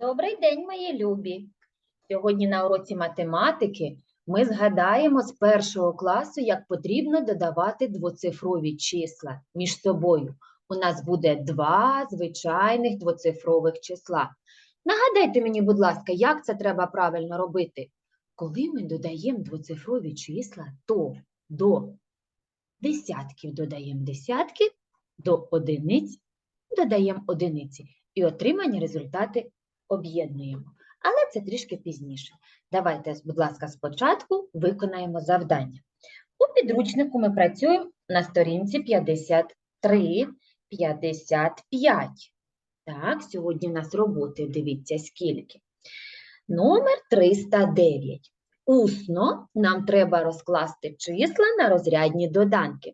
Добрий день, мої любі! Сьогодні на уроці математики ми згадаємо з першого класу, як потрібно додавати двоцифрові числа між собою. У нас буде два звичайних двоцифрових числа. Нагадайте мені, будь ласка, як це треба правильно робити? Коли ми додаємо двоцифрові числа, то до десятків додаємо десятки, до одиниць додаємо одиниці і отримані результати об'єднуємо. Але це трішки пізніше. Давайте, будь ласка, спочатку виконаємо завдання. У підручнику ми працюємо на сторінці 53, 55. Так, сьогодні в нас роботи, дивіться, скільки. Номер 309. Усно нам треба розкласти числа на розрядні доданки.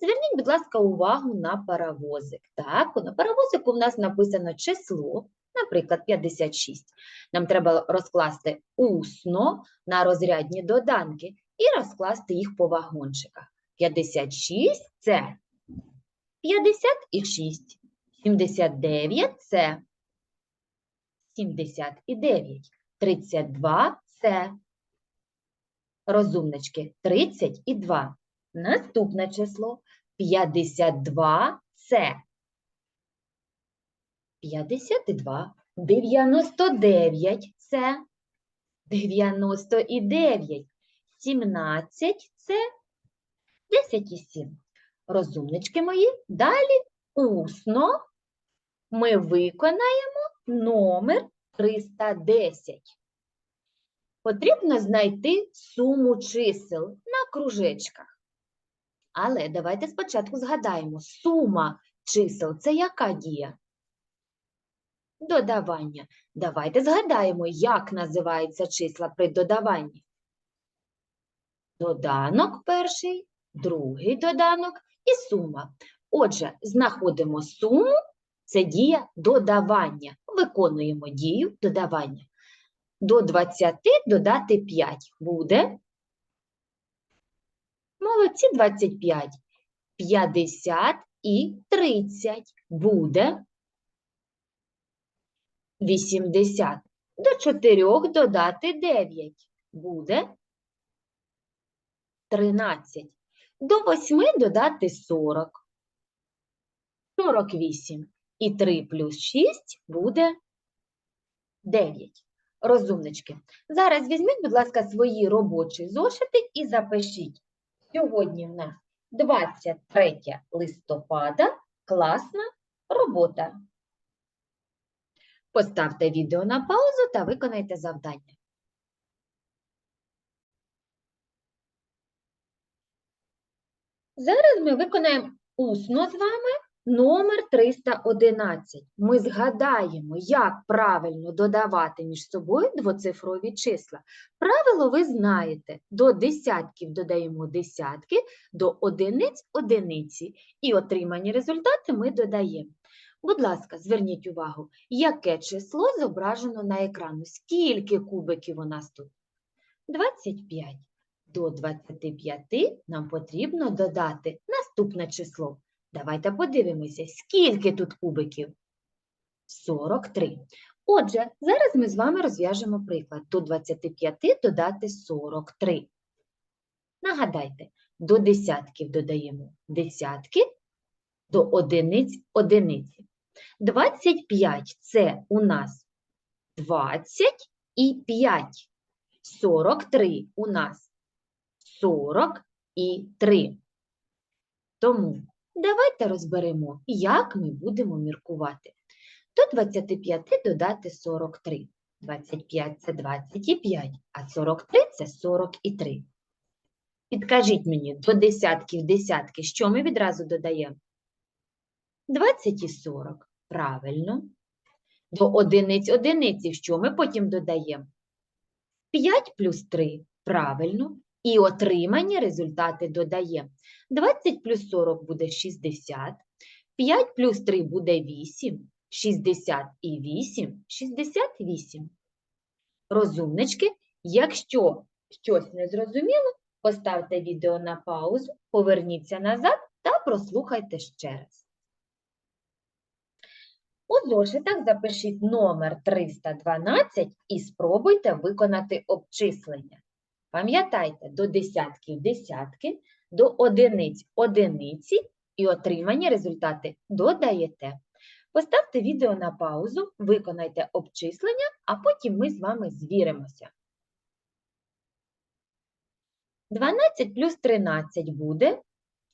Зверніть, будь ласка, увагу на паровозик. Так, на паровозику в нас написано число, наприклад, 56. Нам треба розкласти усно на розрядні доданки і розкласти їх по вагончиках. 56 – це 56. 79 – це 79. 32 – це розумнички 32. Наступне число 52 – це 52. 99 – це 99. 17 – це 10 і 7. Розумнички мої, далі усно ми виконаємо номер 310. Потрібно знайти суму чисел на кружечках. Але давайте спочатку згадаємо, сума чисел – це яка дія? Додавання. Давайте згадаємо, як називаються числа при додаванні. Доданок перший, другий доданок і сума. Отже, знаходимо суму, це дія додавання. Виконуємо дію додавання. До 20 додати 5 буде. Молодці 25. 50 і 30 буде. 80. До 4 додати 9 буде 13. До 8 додати 40. 48. І 3 плюс 6 буде 9. Розумнички. Зараз візьміть, будь ласка, свої робочі зошити і запишіть. Сьогодні в нас 23 листопада. Класна робота. Поставте відео на паузу та виконайте завдання. Зараз ми виконаємо усно з вами номер 311. Ми згадаємо, як правильно додавати між собою двоцифрові числа. Правило ви знаєте, до десятків додаємо десятки, до одиниць – одиниці. І отримані результати ми додаємо. Будь ласка, зверніть увагу, яке число зображено на екрану? Скільки кубиків у нас тут? 25. До 25 нам потрібно додати наступне число. Давайте подивимося, скільки тут кубиків? 43. Отже, зараз ми з вами розв'яжемо приклад. До 25 додати 43. Нагадайте, до десятків додаємо десятки, до одиниць – одиниці. 25 – це у нас 20 і 5. 43 у нас 40 і 3. Тому давайте розберемо, як ми будемо міркувати. До 25 додати 43. 25 – це 25, а 43 – це 43. Підкажіть мені, до десятків десятки, що ми відразу додаємо? 20 і 40. Правильно. До одиниць одиниці, що ми потім додаємо? 5 плюс 3. Правильно. І отримані результати додаємо. 20 плюс 40 буде 60. 5 плюс 3 буде 8. 60 і 8 – 68. Розумнички, якщо щось не зрозуміло, поставте відео на паузу, поверніться назад та прослухайте ще раз. Зошитах запишіть номер 312 і спробуйте виконати обчислення. Пам'ятайте, до десятків десятки, до одиниць одиниці і отримані результати додаєте. Поставте відео на паузу, виконайте обчислення, а потім ми з вами звіримося. 12 плюс 13 буде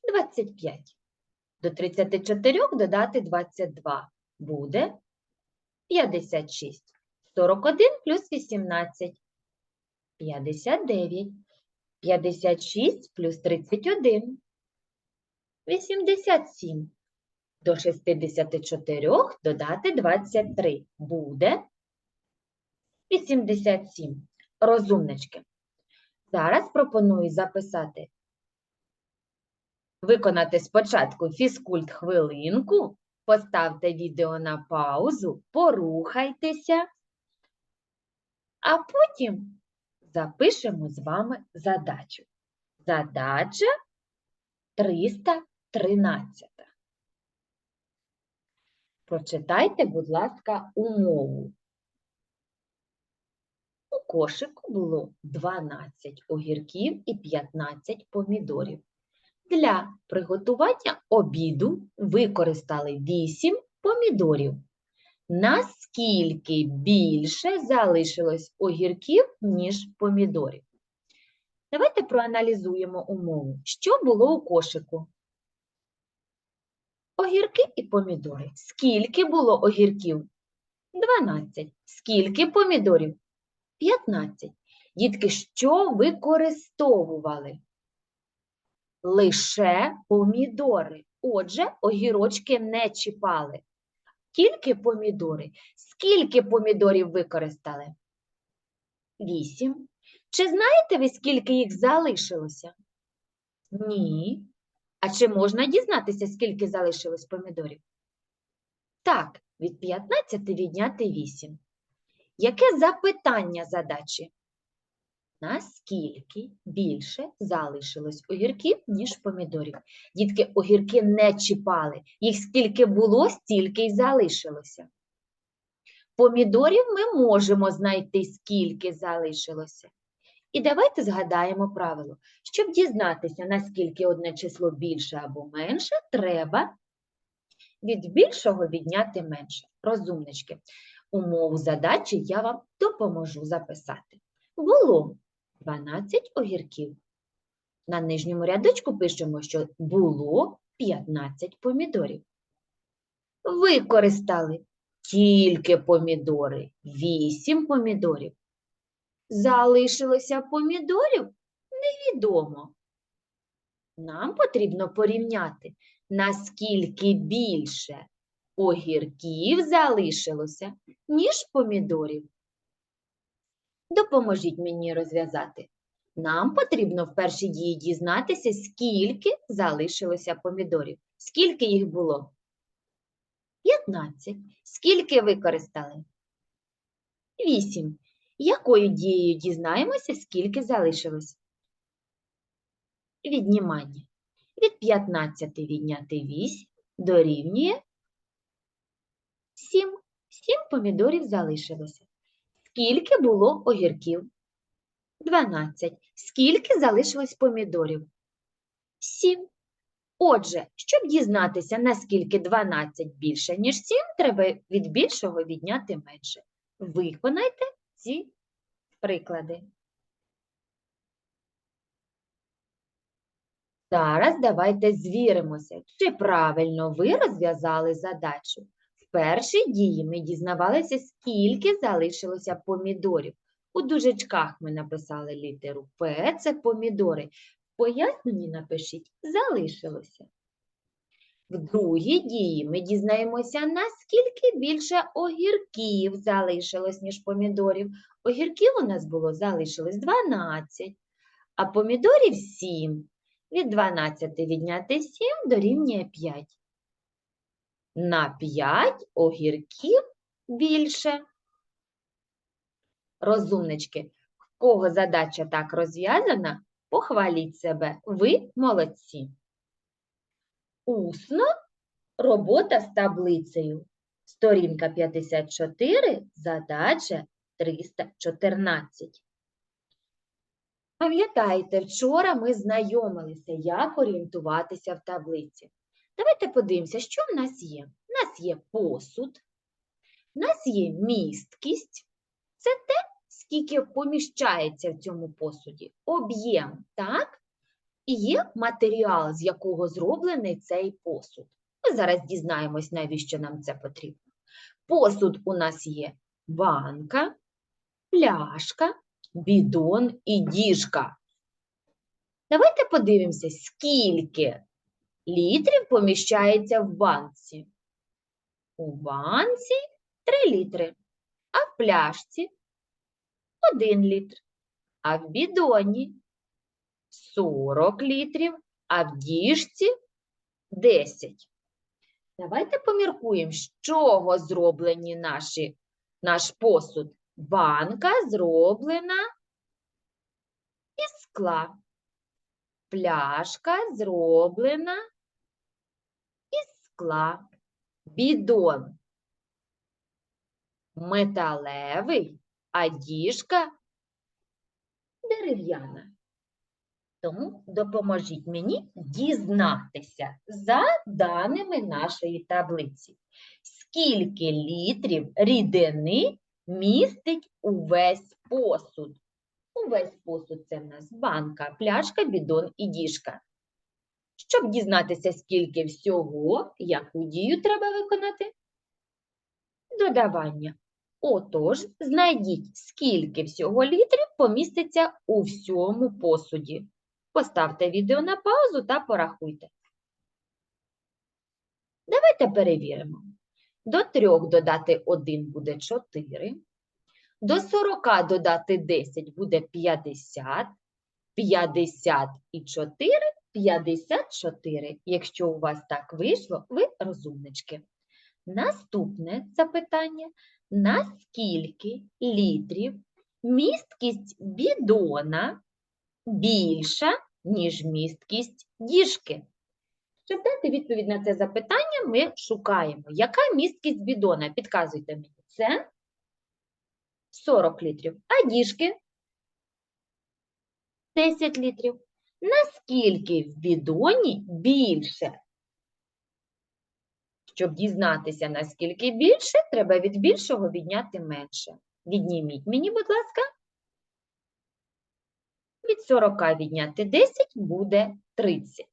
25. До 34 додати 22 буде 56. 41 плюс 18 – 59. 56 плюс 31 – 87. До 64 додати 23 буде 87. Розумнички. Зараз пропоную записати, виконати спочатку фізкульт хвилинку, поставте відео на паузу, порухайтеся, а потім запишемо з вами задачу. Задача 313. Прочитайте, будь ласка, умову. У кошику було 12 огірків і 15 помідорів. Для приготування обіду використали 8 помідорів. Наскільки більше залишилось огірків, ніж помідорів? Давайте проаналізуємо умову. Що було у кошику? Огірки і помідори. Скільки було огірків? 12. Скільки помідорів? 15. Дітки, що використовували? Лише помідори. Отже, огірочки не чіпали. Тільки помідори. Скільки помідорів використали? 8. Чи знаєте ви, скільки їх залишилося? Ні. А чи можна дізнатися, скільки залишилось помідорів? Так, від 15 відняти 8. Яке запитання задачі? Наскільки більше залишилось огірків, ніж помідорів? Дітки, огірки не чіпали. Їх скільки було, стільки й залишилося. Помідорів ми можемо знайти, скільки залишилося. І давайте згадаємо правило. Щоб дізнатися, наскільки одне число більше або менше, треба від більшого відняти менше. Розумнички. Умову задачі я вам допоможу записати. Було 12 огірків. На нижньому рядочку пишемо, що було 15 помідорів. Використали тільки помідори, 8 помідорів. Залишилося помідорів? Невідомо. Нам потрібно порівняти, наскільки більше огірків залишилося, ніж помідорів. Допоможіть мені розв'язати. Нам потрібно в першій дії дізнатися, скільки залишилося помідорів. Скільки їх було? 15. Скільки використали? 8. Якою дією дізнаємося, скільки залишилось? Віднімання. Від 15 відняти 8 дорівнює 7. 7 помідорів залишилося. Скільки було огірків? 12. Скільки залишилось помідорів? 7. Отже, щоб дізнатися, наскільки 12 більше, ніж 7, треба від більшого відняти менше. Виконайте ці приклади. Зараз давайте звіримося, чи правильно ви розв'язали задачу. В першій дії ми дізнавалися, скільки залишилося помідорів. У дужечках ми написали літеру П, це помідори. В поясненні напишіть залишилося. В другій дії ми дізнаємося, наскільки більше огірків залишилось, ніж помідорів. Огірків у нас було залишилось 12, а помідорів 7. Від 12 відняти 7 дорівнює 5. На 5 огірків більше. Розумнички, в кого задача так розв'язана, похваліть себе. Ви молодці. Усно робота з таблицею. Сторінка 54, задача 314. Пам'ятаєте, вчора ми знайомилися, як орієнтуватися в таблиці. Давайте подивимося, що в нас є. У нас є посуд, в нас є місткість. Це те, скільки поміщається в цьому посуді. Об'єм, так? І є матеріал, з якого зроблений цей посуд. Ми зараз дізнаємось, навіщо нам це потрібно. Посуд у нас є банка, пляшка, бідон і діжка. Давайте подивимося, скільки літрів поміщається в банці. У банці 3 літри, а в пляшці 1 літр, а в бідоні 40 літрів, а в діжці 10. Давайте поміркуємо, з чого зроблені наші, наш посуд. Банка зроблена із скла. Пляшка зроблена із скла. Бідон металевий, а діжка дерев'яна. Тому допоможіть мені дізнатися за даними нашої таблиці. Скільки літрів рідини містить увесь посуд? Увесь посуд це в нас банка, пляшка, бідон і діжка. Щоб дізнатися, скільки всього, яку дію треба виконати? Додавання. Отож, знайдіть, скільки всього літрів поміститься у всьому посуді. Поставте відео на паузу та порахуйте. Давайте перевіримо. До 3 додати 1 буде 4. До 40 додати 10 буде 50. 50 і 4 – 54. Якщо у вас так вийшло, ви розумнички. Наступне запитання. Наскільки літрів місткість бідона більша, ніж місткість діжки? Щоб дати відповідь на це запитання, ми шукаємо, яка місткість бідона? Підказуйте мені. Це 40 літрів. А діжки? 10 літрів. Наскільки в бідоні більше? Щоб дізнатися, наскільки більше, треба від більшого відняти менше. Відніміть мені, будь ласка. Від 40 відняти 10 буде 30.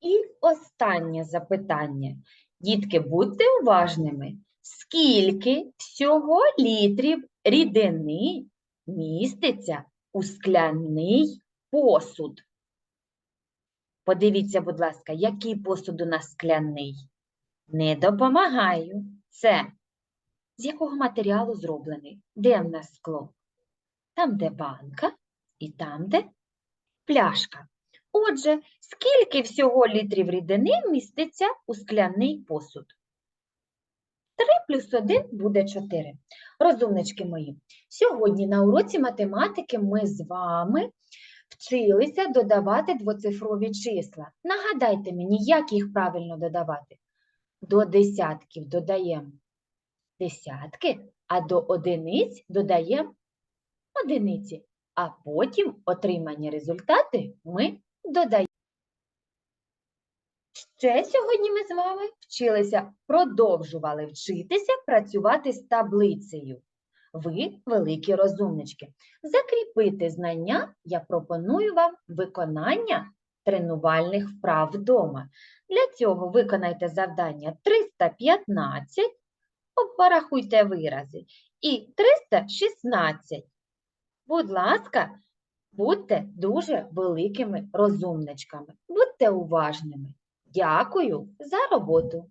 І останнє запитання. Дітки, будьте уважними. Скільки всього літрів рідини міститься у скляний посуд? Подивіться, будь ласка, який посуд у нас скляний? Не допомагаю. Це з якого матеріалу зроблений? Де в нас скло? Там, де банка, і там, де пляшка. Отже, скільки всього літрів рідини міститься у скляний посуд? 3 плюс 1 буде 4. Розумнички мої, сьогодні на уроці математики ми з вами вчилися додавати двоцифрові числа. Нагадайте мені, як їх правильно додавати. До десятків додаємо десятки, а до одиниць додаємо одиниці, а потім отримані результати ми додаємо. Ще сьогодні ми з вами вчилися, продовжували вчитися працювати з таблицею. Ви, великі розумнички, закріпити знання я пропоную вам виконання тренувальних вправ вдома. Для цього виконайте завдання 315, порахуйте вирази, і 316. Будь ласка, будьте дуже великими розумничками, будьте уважними. Дякую за роботу.